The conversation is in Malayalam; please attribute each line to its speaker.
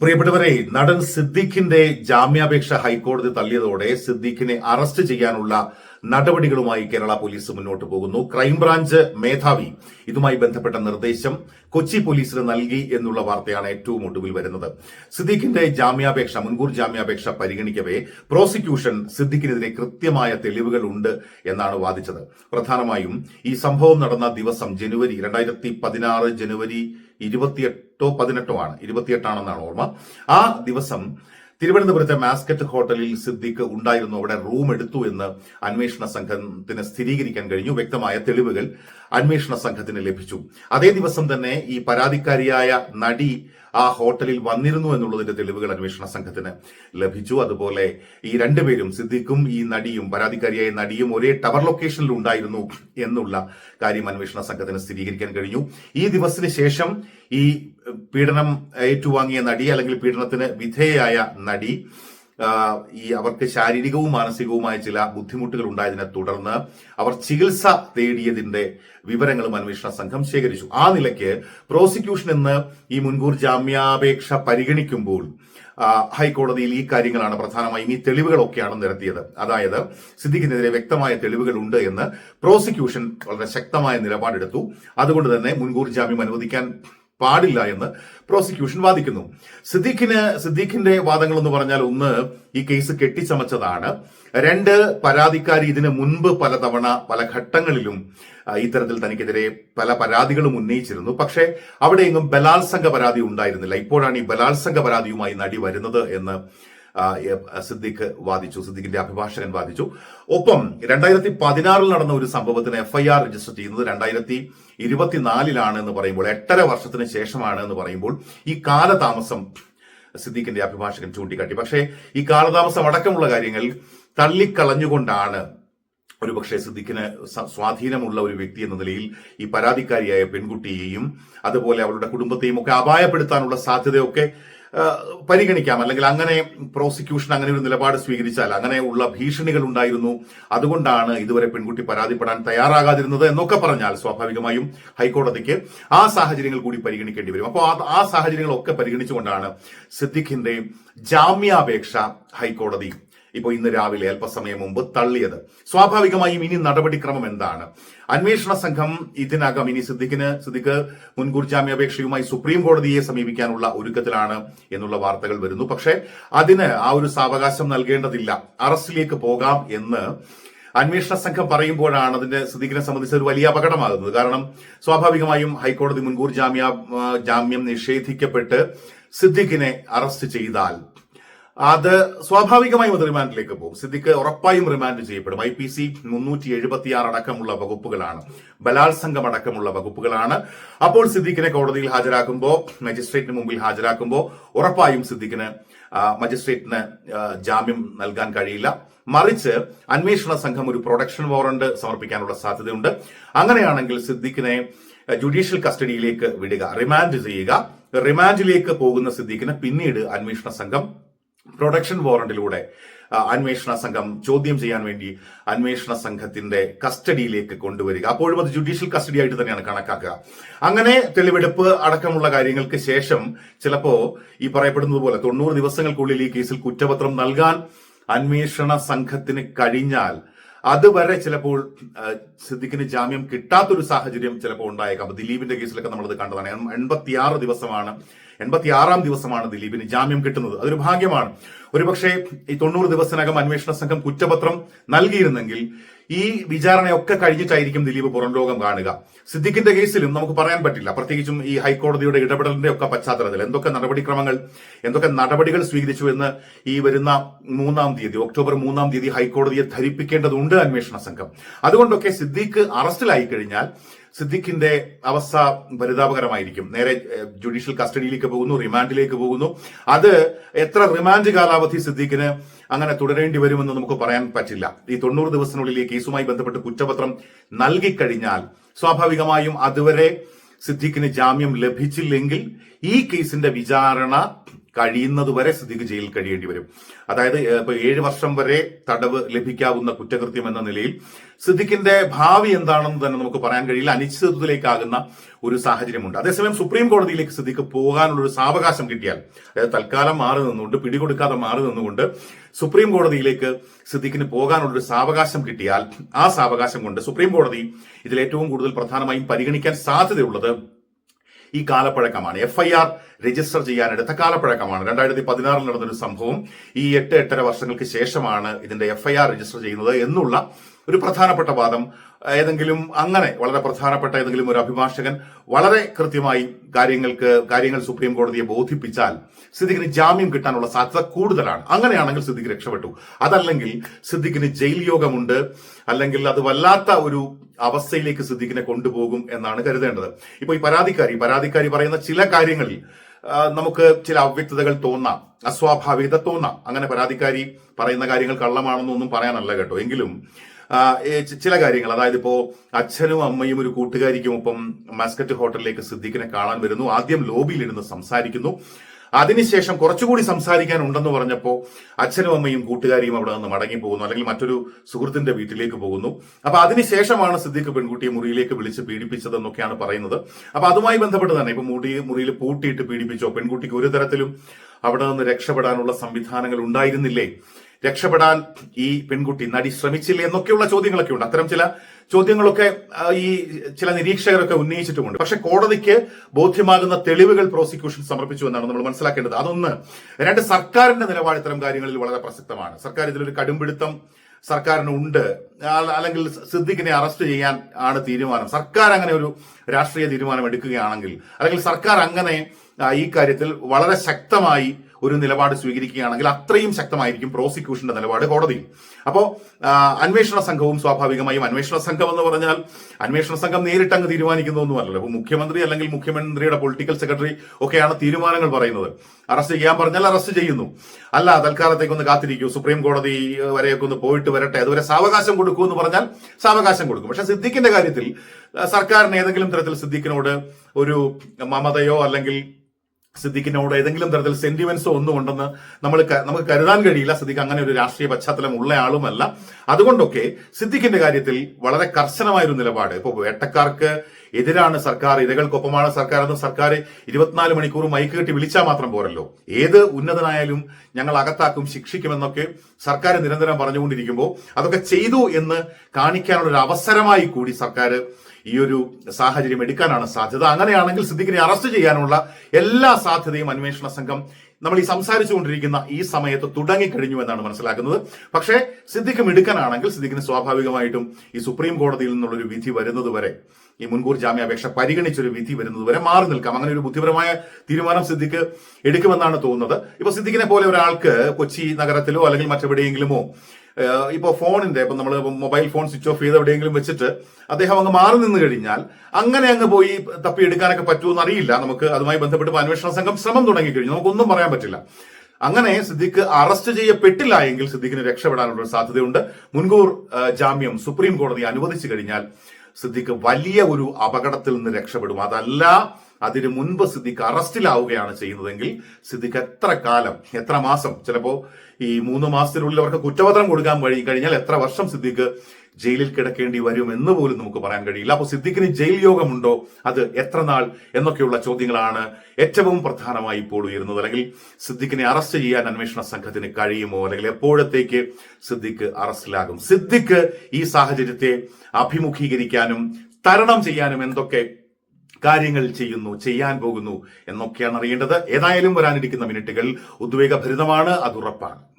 Speaker 1: പ്രിയപ്പെട്ടവരെ നടൻ സിദ്ദിഖിന്റെ ജാമ്യാപേക്ഷ ഹൈക്കോടതി തള്ളിയതോടെ സിദ്ദിഖിനെ അറസ്റ്റ് ചെയ്യാനുള്ള നടപടികളുമായി കേരള പോലീസ് മുന്നോട്ട് പോകുന്നു. ക്രൈംബ്രാഞ്ച് മേധാവി. ഇതുമായി ബന്ധപ്പെട്ട നിർദ്ദേശം കൊച്ചി പോലീസിന് നൽകി എന്നുള്ള വാർത്തയാണ് ഏറ്റവും ഒടുവിൽ വരുന്നത്. സിദ്ദിഖിന്റെ ജാമ്യാപേക്ഷ മുൻകൂർ ജാമ്യാപേക്ഷ പരിഗണിക്കവേ പ്രോസിക്യൂഷൻ സിദ്ദിഖിനെതിരെ കൃത്യമായ തെളിവുകൾ ഉണ്ട് എന്നാണ് വാദിച്ചത്. പ്രധാനമായും ഈ സംഭവം നടന്ന ദിവസം ജനുവരി രണ്ടായിരത്തി പതിനാറ് ജനുവരി ഇരുപത്തിയെട്ടോ പതിനെട്ടോ ആണ്. ഇരുപത്തിയെട്ടാണെന്നാണ് ഓർമ്മ. ആ ദിവസം തിരുവനന്തപുരത്തെ മാസ്കറ്റ് ഹോട്ടലിൽ സിദ്ദിഖ് ഉണ്ടായിരുന്നു. അവിടെ റൂം എടുത്തു എന്ന് അന്വേഷണ സംഘത്തിന് സ്ഥിരീകരിക്കാൻ കഴിഞ്ഞു. വ്യക്തമായ തെളിവുകൾ അന്വേഷണ സംഘത്തിന് ലഭിച്ചു. അതേ ദിവസം തന്നെ ഈ പരാതിക്കാരിയായ നടി ആ ഹോട്ടലിൽ വന്നിരുന്നു എന്നുള്ളതിന്റെ തെളിവുകൾ അന്വേഷണ സംഘത്തിന് ലഭിച്ചു. അതുപോലെ ഈ രണ്ടുപേരും സിദ്ദിഖും ഈ നടിയും പരാതിക്കാരിയായ നടിയും ഒരേ ടവർ ലൊക്കേഷനിൽ ഉണ്ടായിരുന്നു എന്നുള്ള കാര്യം അന്വേഷണ സംഘത്തിന് സ്ഥിരീകരിക്കാൻ കഴിഞ്ഞു. ഈ ദിവസത്തിന് ശേഷം ഈ പീഡനം ഏറ്റുവാങ്ങിയ നടി അല്ലെങ്കിൽ പീഡനത്തിന് വിധേയയായ നടി ഈ അവർക്ക് ശാരീരികവും മാനസികവുമായ ചില ബുദ്ധിമുട്ടുകൾ ഉണ്ടായതിനെ തുടർന്ന് അവർ ചികിത്സ തേടിയതിന്റെ വിവരങ്ങളും അന്വേഷണ സംഘം ശേഖരിച്ചു. ആ നിലയ്ക്ക് പ്രോസിക്യൂഷൻ ഇന്ന് ഈ മുൻകൂർ ജാമ്യാപേക്ഷ പരിഗണിക്കുമ്പോൾ ഹൈക്കോടതിയിൽ ഈ കാര്യങ്ങളാണ് പ്രധാനമായും ഈ തെളിവുകളൊക്കെയാണ് നിരത്തിയത്. അതായത് സിദ്ദിഖിനെതിരെ വ്യക്തമായ തെളിവുകൾ ഉണ്ട് എന്ന് പ്രോസിക്യൂഷൻ വളരെ ശക്തമായ നിലപാടെടുത്തു. അതുകൊണ്ട് തന്നെ മുൻകൂർ ജാമ്യം അനുവദിക്കാൻ പാടില്ല എന്ന് പ്രോസിക്യൂഷൻ വാദിക്കുന്നു. സിദ്ദീഖിന് സിദ്ദീഖിന്റെ വാദങ്ങൾ എന്ന് പറഞ്ഞാൽ ഒന്ന് ഈ കേസ് കെട്ടിച്ചമച്ചതാണ്. രണ്ട് പരാതിക്കാരി ഇതിന് മുൻപ് പലതവണ പല ഘട്ടങ്ങളിലും ഇത്തരത്തിൽ തനിക്കെതിരെ പല പരാതികളും ഉന്നയിച്ചിരുന്നു. പക്ഷേ അവിടെയെങ്ങും ബലാത്സംഗ പരാതി ഉണ്ടായിരുന്നില്ല. ഇപ്പോഴാണ് ഈ ബലാത്സംഗ പരാതിയുമായി നടി വരുന്നത് എന്ന് സിദ്ദിഖ് വാദിച്ചു സിദ്ദിഖിന്റെ അഭിഭാഷകൻ വാദിച്ചു. ഒപ്പം രണ്ടായിരത്തി പതിനാറിൽ നടന്ന ഒരു സംഭവത്തിന് എഫ്ഐആർ രജിസ്റ്റർ ചെയ്യുന്നത് രണ്ടായിരത്തി ഇരുപത്തിനാലിലാണ് എന്ന് പറയുമ്പോൾ എട്ടര വർഷത്തിന് ശേഷമാണ് എന്ന് പറയുമ്പോൾ ഈ കാലതാമസം സിദ്ദിഖിന്റെ അഭിഭാഷകൻ ചൂണ്ടിക്കാട്ടി. പക്ഷേ ഈ കാലതാമസം അടക്കമുള്ള കാര്യങ്ങൾ തള്ളിക്കളഞ്ഞുകൊണ്ടാണ് ഒരുപക്ഷെ സിദ്ദിഖിന് സ്വാധീനമുള്ള ഒരു വ്യക്തി എന്ന നിലയിൽ ഈ പരാതിക്കാരിയായ പെൺകുട്ടിയെയും അതുപോലെ അവരുടെ കുടുംബത്തെയും ഒക്കെ അപായപ്പെടുത്താനുള്ള സാധ്യതയൊക്കെ പരിഗണിക്കാം. അല്ലെങ്കിൽ അങ്ങനെ പ്രോസിക്യൂഷൻ അങ്ങനെ ഒരു നിലപാട് സ്വീകരിച്ചാൽ അങ്ങനെയുള്ള ഭീഷണികൾ ഉണ്ടായിരുന്നു. അതുകൊണ്ടാണ് ഇതുവരെ പെൺകുട്ടി പരാതിപ്പെടാൻ തയ്യാറാകാതിരുന്നത് എന്നൊക്കെ പറഞ്ഞാൽ സ്വാഭാവികമായും ഹൈക്കോടതിക്ക് ആ സാഹചര്യങ്ങൾ കൂടി പരിഗണിക്കേണ്ടി വരും. അപ്പോൾ ആ- ആ സാഹചര്യങ്ങളൊക്കെ പരിഗണിച്ചുകൊണ്ടാണ് സിദ്ദിഖിന്റെ ജാമ്യാപേക്ഷ ഹൈക്കോടതി ഇപ്പോൾ ഇന്ന് രാവിലെ അല്പസമയം മുമ്പ് തള്ളിയത്. സ്വാഭാവികമായും ഇനി നടപടിക്രമം എന്താണ്? അന്വേഷണ സംഘം ഇതിനകം ഇനി സിദ്ദിഖിന് സിദ്ദിഖ് മുൻകൂർ ജാമ്യാപേക്ഷയുമായി സുപ്രീം കോടതിയെ സമീപിക്കാനുള്ള ഒരുക്കത്തിലാണ് എന്നുള്ള വാർത്തകൾ വരുന്നു. പക്ഷേ അതിന് ആ ഒരു സാവകാശം നൽകേണ്ടതില്ല. അറസ്റ്റിലേക്ക് പോകാം എന്ന് അന്വേഷണ സംഘം പറയുമ്പോഴാണ് അതിന്റെ സിദ്ദിഖിനെ സംബന്ധിച്ച് ഒരു വലിയ അപകടമാകുന്നത്. കാരണം സ്വാഭാവികമായും ഹൈക്കോടതി മുൻകൂർ ജാമ്യ ജാമ്യം നിഷേധിക്കപ്പെട്ട് സിദ്ദിഖിനെ അറസ്റ്റ് ചെയ്താൽ അത് സ്വാഭാവികമായും അത് റിമാൻഡിലേക്ക് പോകും. സിദ്ദിഖ് ഉറപ്പായും റിമാൻഡ് ചെയ്യപ്പെടും. ഐ പി സി മുന്നൂറ്റി എഴുപത്തി ആറ് അടക്കമുള്ള വകുപ്പുകളാണ്. ബലാത്സംഗം അടക്കമുള്ള വകുപ്പുകളാണ്. അപ്പോൾ സിദ്ദിഖിനെ കോടതിയിൽ ഹാജരാക്കുമ്പോൾ മജിസ്ട്രേറ്റിന് മുമ്പിൽ ഹാജരാക്കുമ്പോൾ ഉറപ്പായും സിദ്ദിഖിന് മജിസ്ട്രേറ്റിന് ജാമ്യം നൽകാൻ കഴിയില്ല. മറിച്ച് അന്വേഷണ സംഘം ഒരു പ്രൊഡക്ഷൻ വാറണ്ട് സമർപ്പിക്കാനുള്ള സാധ്യതയുണ്ട്. അങ്ങനെയാണെങ്കിൽ സിദ്ദിഖിനെ ജുഡീഷ്യൽ കസ്റ്റഡിയിലേക്ക് വിടുക റിമാൻഡ് ചെയ്യുക. റിമാൻഡിലേക്ക് പോകുന്ന സിദ്ദിഖിനെ പിന്നീട് അന്വേഷണ സംഘം പ്രൊഡക്ഷൻ വാറണ്ടിലൂടെ അന്വേഷണ സംഘം ചോദ്യം ചെയ്യാൻ വേണ്ടി അന്വേഷണ സംഘത്തിന്റെ കസ്റ്റഡിയിലേക്ക് കൊണ്ടുവരിക. അപ്പോഴും അത് ജുഡീഷ്യൽ കസ്റ്റഡി ആയിട്ട് തന്നെയാണ് കണക്കാക്കുക. അങ്ങനെ തെളിവെടുപ്പ് അടക്കമുള്ള കാര്യങ്ങൾക്ക് ശേഷം ചിലപ്പോ ഈ പറയപ്പെടുന്നത് പോലെ തൊണ്ണൂറ് ദിവസങ്ങൾക്കുള്ളിൽ ഈ കേസിൽ കുറ്റപത്രം നൽകാൻ അന്വേഷണ സംഘത്തിന് കഴിഞ്ഞാൽ അതുവരെ ചിലപ്പോൾ സിദ്ദിഖിന് ജാമ്യം കിട്ടാത്തൊരു സാഹചര്യം ചിലപ്പോൾ ഉണ്ടായേക്കാം. ദിലീപിന്റെ കേസിലൊക്കെ നമ്മളത് കണ്ടതാണ്. എൺപത്തിയാറ് ദിവസമാണ് എൺപത്തിയാറാം ദിവസമാണ് ദിലീപിന് ജാമ്യം കിട്ടുന്നത്. അതൊരു ഭാഗ്യമാണ്. ഒരുപക്ഷെ ഈ തൊണ്ണൂറ് ദിവസത്തിനകം അന്വേഷണ സംഘം കുറ്റപത്രം നൽകിയിരുന്നെങ്കിൽ ഈ വിചാരണയൊക്കെ കഴിഞ്ഞിട്ടായിരിക്കും ദിലീപ് പുറം ലോകം കാണുക. സിദ്ദിഖിന്റെ കേസിലും നമുക്ക് പറയാൻ പറ്റില്ല. പ്രത്യേകിച്ചും ഈ ഹൈക്കോടതിയുടെ ഇടപെടലിന്റെ ഒക്കെ പശ്ചാത്തലത്തിൽ എന്തൊക്കെ നടപടിക്രമങ്ങൾ എന്തൊക്കെ നടപടികൾ സ്വീകരിച്ചു എന്ന് ഈ വരുന്ന മൂന്നാം തീയതി ഒക്ടോബർ മൂന്നാം തീയതി ഹൈക്കോടതിയെ ധരിപ്പിക്കേണ്ടതുണ്ട് അന്വേഷണ സംഘം. അതുകൊണ്ടൊക്കെ സിദ്ദീഖ് അറസ്റ്റിലായി കഴിഞ്ഞാൽ സിദ്ദിഖിന്റെ അവസ്ഥ പരിതാപകരമായിരിക്കും. നേരെ ജുഡീഷ്യൽ കസ്റ്റഡിയിലേക്ക് പോകുന്നു റിമാൻഡിലേക്ക് പോകുന്നു. അത് എത്ര റിമാൻഡ് കാലാവധി സിദ്ദിഖിന് അങ്ങനെ തുടരേണ്ടി വരുമെന്ന് നമുക്ക് പറയാൻ പറ്റില്ല. ഈ തൊണ്ണൂറ് ദിവസത്തിനുള്ളിൽ ഈ കേസുമായി ബന്ധപ്പെട്ട് കുറ്റപത്രം നൽകിക്കഴിഞ്ഞാൽ സ്വാഭാവികമായും അതുവരെ സിദ്ദിഖിന് ജാമ്യം ലഭിച്ചില്ലെങ്കിൽ ഈ കേസിന്റെ വിചാരണ കഴിയുന്നതുവരെ സിദ്ദിഖ് ജയിലിൽ കഴിയേണ്ടി വരും. അതായത് ഇപ്പൊ ഏഴ് വർഷം വരെ തടവ് ലഭിക്കാവുന്ന കുറ്റകൃത്യം എന്ന നിലയിൽ സിദ്ദിഖിന്റെ ഭാവി എന്താണെന്ന് തന്നെ നമുക്ക് പറയാൻ കഴിയില്ല. അനിശ്ചിതത്വത്തിലേക്കാകുന്ന ഒരു സാഹചര്യമുണ്ട്. അതേസമയം സുപ്രീം കോടതിയിലേക്ക് സിദ്ദിഖ് പോകാനുള്ള ഒരു സാവകാശം കിട്ടിയാൽ അതായത് തൽക്കാലം മാറി നിന്നുകൊണ്ട് പിടികൊടുക്കാതെ മാറി നിന്നുകൊണ്ട് സുപ്രീം കോടതിയിലേക്ക് സിദ്ദിഖിന് പോകാനുള്ള ഒരു സാവകാശം കിട്ടിയാൽ ആ സാവകാശം കൊണ്ട് സുപ്രീം കോടതി ഇതിൽ ഏറ്റവും കൂടുതൽ പ്രധാനമായും പരിഗണിക്കാൻ സാധ്യതയുള്ളത് ഈ കാലപ്പഴക്കമാണ്. എഫ് ഐ ആർ രജിസ്റ്റർ ചെയ്യാനെടുത്ത കാലപ്പഴക്കമാണ്. രണ്ടായിരത്തി പതിനാറിൽ നടന്നൊരു സംഭവം. ഈ എട്ട് എട്ടര വർഷങ്ങൾക്ക് ശേഷമാണ് ഇതിന്റെ എഫ് ഐ ആർ രജിസ്റ്റർ ചെയ്യുന്നത് എന്നുള്ള ഒരു പ്രധാനപ്പെട്ട വാദം ഏതെങ്കിലും അങ്ങനെ വളരെ പ്രധാനപ്പെട്ട ഏതെങ്കിലും ഒരു അഭിഭാഷകൻ വളരെ കൃത്യമായി കാര്യങ്ങൾക്ക് കാര്യങ്ങൾ സുപ്രീം കോടതിയെ ബോധിപ്പിച്ചാൽ സിദ്ദിഖിന് ജാമ്യം കിട്ടാനുള്ള സാധ്യത കൂടുതലാണ്. അങ്ങനെയാണെങ്കിൽ സിദ്ദിഖ് രക്ഷപ്പെട്ടു. അതല്ലെങ്കിൽ സിദ്ദിഖിന് ജയിൽ യോഗമുണ്ട്. അല്ലെങ്കിൽ അത് വല്ലാത്ത ഒരു അവസ്ഥയിലേക്ക് സിദ്ദിഖിനെ കൊണ്ടുപോകും എന്നാണ് കരുതേണ്ടത്. ഇപ്പൊ ഈ പരാതിക്കാരി പരാതിക്കാരി പറയുന്ന ചില കാര്യങ്ങളിൽ നമുക്ക് ചില അവ്യക്തതകൾ തോന്നാം. അസ്വാഭാവികത തോന്നാം. അങ്ങനെ പരാതിക്കാരി പറയുന്ന കാര്യങ്ങൾ കള്ളമാണെന്നൊന്നും പറയാനല്ല കേട്ടോ. എങ്കിലും ചില കാര്യങ്ങൾ. അതായത് ഇപ്പോ അച്ഛനും അമ്മയും ഒരു കൂട്ടുകാരിക്കും ഒപ്പം മസ്കറ്റ് ഹോട്ടലിലേക്ക് സിദ്ദീഖിനെ കാണാൻ വരുന്നു. ആദ്യം ലോബിയിലിരുന്ന് സംസാരിക്കുന്നു. അതിനുശേഷം കുറച്ചുകൂടി സംസാരിക്കാൻ ഉണ്ടെന്ന് പറഞ്ഞപ്പോ അച്ഛനും അമ്മയും കൂട്ടുകാരിയും അവിടെ നിന്ന് മടങ്ങി പോകുന്നു അല്ലെങ്കിൽ മറ്റൊരു സുഹൃത്തിന്റെ വീട്ടിലേക്ക് പോകുന്നു. അപ്പൊ അതിനുശേഷമാണ് സിദ്ദീഖ് പെൺകുട്ടിയെ മുറിയിലേക്ക് വിളിച്ച് പീഡിപ്പിച്ചതെന്നൊക്കെയാണ് പറയുന്നത്. അപ്പൊ അതുമായി ബന്ധപ്പെട്ട് തന്നെ ഇപ്പൊ മുടി മുറിയിൽ പൂട്ടിയിട്ട് പീഡിപ്പിച്ചോ പെൺകുട്ടിക്ക് ഒരു തരത്തിലും അവിടെ നിന്ന് രക്ഷപ്പെടാനുള്ള സംവിധാനങ്ങൾ ഉണ്ടായിരുന്നില്ലേ? രക്ഷപ്പെടാൻ ഈ പെൺകുട്ടി നടി ശ്രമിച്ചില്ലേ എന്നൊക്കെയുള്ള ചോദ്യങ്ങളൊക്കെ ഉണ്ട് അത്തരം ചില ചോദ്യങ്ങളൊക്കെ ഈ ചില നിരീക്ഷകരൊക്കെ ഉന്നയിച്ചിട്ടുമുണ്ട്. പക്ഷെ കോടതിക്ക് ബോധ്യമാകുന്ന തെളിവുകൾ പ്രോസിക്യൂഷൻ സമർപ്പിച്ചു എന്നാണ് നമ്മൾ മനസ്സിലാക്കേണ്ടത്. അതൊന്ന് രണ്ട് സർക്കാരിന്റെ നിലപാട് ഇത്തരം കാര്യങ്ങളിൽ വളരെ പ്രസക്തമാണ്. സർക്കാർ ഇതിലൊരു കടുംപിടുത്തം സർക്കാരിന് ഉണ്ട് അല്ലെങ്കിൽ സിദ്ദിഖിനെ അറസ്റ്റ് ചെയ്യാൻ ആണ് തീരുമാനം. സർക്കാർ അങ്ങനെ ഒരു രാഷ്ട്രീയ തീരുമാനം എടുക്കുകയാണെങ്കിൽ അല്ലെങ്കിൽ സർക്കാർ അങ്ങനെ ഈ കാര്യത്തിൽ വളരെ ശക്തമായി ഒരു നിലപാട് സ്വീകരിക്കുകയാണെങ്കിൽ അത്രയും ശക്തമായിരിക്കും പ്രോസിക്യൂഷന്റെ നിലപാട് കോടതിയിൽ. അപ്പോൾ അന്വേഷണ സംഘവും സ്വാഭാവികമായും അന്വേഷണ സംഘം എന്ന് പറഞ്ഞാൽ അന്വേഷണ സംഘം നേരിട്ട് അങ്ങ് തീരുമാനിക്കുന്നൊന്നുമല്ലല്ലോ. ഇപ്പൊ മുഖ്യമന്ത്രി അല്ലെങ്കിൽ മുഖ്യമന്ത്രിയുടെ പൊളിറ്റിക്കൽ സെക്രട്ടറി ഒക്കെയാണ് തീരുമാനങ്ങൾ പറയുന്നത്. അറസ്റ്റ് ചെയ്യാൻ പറഞ്ഞാൽ അറസ്റ്റ് ചെയ്യുന്നു. അല്ല തൽക്കാലത്തേക്ക് ഒന്ന് കാത്തിരിക്കൂ. സുപ്രീം കോടതി വരെയൊക്കെ ഒന്ന് പോയിട്ട് വരട്ടെ. അതുവരെ സാവകാശം കൊടുക്കൂ എന്ന് പറഞ്ഞാൽ സാവകാശം കൊടുക്കും. പക്ഷെ സിദ്ദിഖിന്റെ കാര്യത്തിൽ സർക്കാരിന് ഏതെങ്കിലും തരത്തിൽ സിദ്ദിഖിനോട് ഒരു മമതയോ അല്ലെങ്കിൽ സിദ്ദിഖിനോട് ഏതെങ്കിലും തരത്തിൽ സെന്റിമെന്റ്സോ ഒന്നും ഉണ്ടെന്ന് നമ്മൾ നമുക്ക് കരുതാൻ കഴിയില്ല. സിദ്ദിഖ് അങ്ങനെ ഒരു രാഷ്ട്രീയ പശ്ചാത്തലം ഉള്ള ആളുമല്ല. അതുകൊണ്ടൊക്കെ സിദ്ദിഖിന്റെ കാര്യത്തിൽ വളരെ കർശനമായൊരു നിലപാട്. ഇപ്പോൾ വേട്ടക്കാർക്ക് എതിരാണ് സർക്കാർ ഇരകൾക്കൊപ്പമാണ് സർക്കാർ. എന്ന് സർക്കാർ ഇരുപത്തിനാല് മണിക്കൂർ മൈക്ക് കെട്ടി വിളിച്ചാൽ മാത്രം പോരല്ലോ. ഏത് ഉന്നതനായാലും ഞങ്ങൾ അകത്താക്കും ശിക്ഷിക്കുമെന്നൊക്കെ സർക്കാർ നിരന്തരം പറഞ്ഞുകൊണ്ടിരിക്കുമ്പോൾ അതൊക്കെ ചെയ്തു എന്ന് കാണിക്കാനുള്ള ഒരു അവസരമായി കൂടി സർക്കാർ ഈ ഒരു സാഹചര്യം എടുക്കാനാണ് സാധ്യത. അങ്ങനെയാണെങ്കിൽ സിദ്ദിഖിനെ അറസ്റ്റ് ചെയ്യാനുള്ള എല്ലാ സാധ്യതയും അന്വേഷണ സംഘം നമ്മൾ ഈ സംസാരിച്ചുകൊണ്ടിരിക്കുന്ന ഈ സമയത്ത് തുടങ്ങിക്കഴിഞ്ഞു എന്നാണ് മനസ്സിലാക്കുന്നത്. പക്ഷേ സിദ്ദിഖ് മിടുക്കനാണെങ്കിൽ സിദ്ദിഖിന് സ്വാഭാവികമായിട്ടും ഈ സുപ്രീം കോടതിയിൽ നിന്നുള്ളൊരു വിധി വരുന്നത് വരെ ഈ മുൻകൂർ ജാമ്യാപേക്ഷ പരിഗണിച്ചൊരു വിധി വരുന്നത് വരെ മാറി നിൽക്കാം. അങ്ങനെ ഒരു ബുദ്ധിപരമായ തീരുമാനം സിദ്ദിഖ് എടുക്കുമെന്നാണ് തോന്നുന്നത്. ഇപ്പൊ സിദ്ദിഖിനെ പോലെ ഒരാൾക്ക് കൊച്ചി നഗരത്തിലോ അല്ലെങ്കിൽ മറ്റെവിടെയെങ്കിലുമോ ഇപ്പോൾ ഇപ്പൊ ഫോണിന്റെ ഇപ്പൊ നമ്മൾ മൊബൈൽ ഫോൺ സ്വിച്ച് ഓഫ് ചെയ്ത് എവിടെയെങ്കിലും വെച്ചിട്ട് അദ്ദേഹം അങ്ങ് മാറി നിന്ന് കഴിഞ്ഞാൽ അങ്ങനെ അങ്ങ് പോയി തപ്പി തപ്പിയെടുക്കാനൊക്കെ പറ്റുമെന്ന് അറിയില്ല. നമുക്ക് അതുമായി ബന്ധപ്പെട്ട് അന്വേഷണ സംഘം ശ്രമം തുടങ്ങി കഴിഞ്ഞു. നമുക്കൊന്നും പറയാൻ പറ്റില്ല. അങ്ങനെ സിദ്ദിഖ് അറസ്റ്റ് ചെയ്യപ്പെട്ടില്ല എങ്കിൽ സിദ്ദിഖിന് രക്ഷപ്പെടാനുള്ള സാധ്യതയുണ്ട്. മുൻകൂർ ജാമ്യം സുപ്രീം കോടതി അനുവദിച്ചു കഴിഞ്ഞാൽ സിദ്ദിഖ് വലിയ ഒരു അപകടത്തിൽ നിന്ന് രക്ഷപ്പെടും. അതല്ല അതിനു മുൻപ് സിദ്ദിഖ് അറസ്റ്റിലാവുകയാണ് ചെയ്യുന്നതെങ്കിൽ സിദ്ദിഖ് എത്ര കാലം എത്ര മാസം? ചിലപ്പോ ഈ മൂന്ന് മാസത്തിനുള്ളിൽ അവർക്ക് കുറ്റപത്രം കൊടുക്കാൻ വഴി കഴിഞ്ഞാൽ എത്ര വർഷം സിദ്ദിഖ് ജയിലിൽ കിടക്കേണ്ടി വരും എന്ന് പോലും നമുക്ക് പറയാൻ കഴിയില്ല. അപ്പോൾ സിദ്ദിഖിന് ജയിൽ യോഗമുണ്ടോ? അത് എത്ര നാൾ? എന്നൊക്കെയുള്ള ചോദ്യങ്ങളാണ് ഏറ്റവും പ്രധാനമായി ഇപ്പോൾ ഉയരുന്നത്. അല്ലെങ്കിൽ സിദ്ദിഖിനെ അറസ്റ്റ് ചെയ്യാൻ അന്വേഷണ സംഘത്തിന് കഴിയുമോ? അല്ലെങ്കിൽ എപ്പോഴത്തേക്ക് സിദ്ദിഖ് അറസ്റ്റിലാകും? സിദ്ദിഖ് ഈ സാഹചര്യത്തെ അഭിമുഖീകരിക്കാനും തരണം ചെയ്യാനും എന്തൊക്കെ കാര്യങ്ങൾ ചെയ്യുന്നു ചെയ്യാൻ പോകുന്നു എന്നൊക്കെയാണ് അറിയേണ്ടത്. ഏതായാലും വരാനിരിക്കുന്ന മിനിറ്റുകൾ ഉദ്വേഗഭരിതമാണ് അതുറപ്പാണ്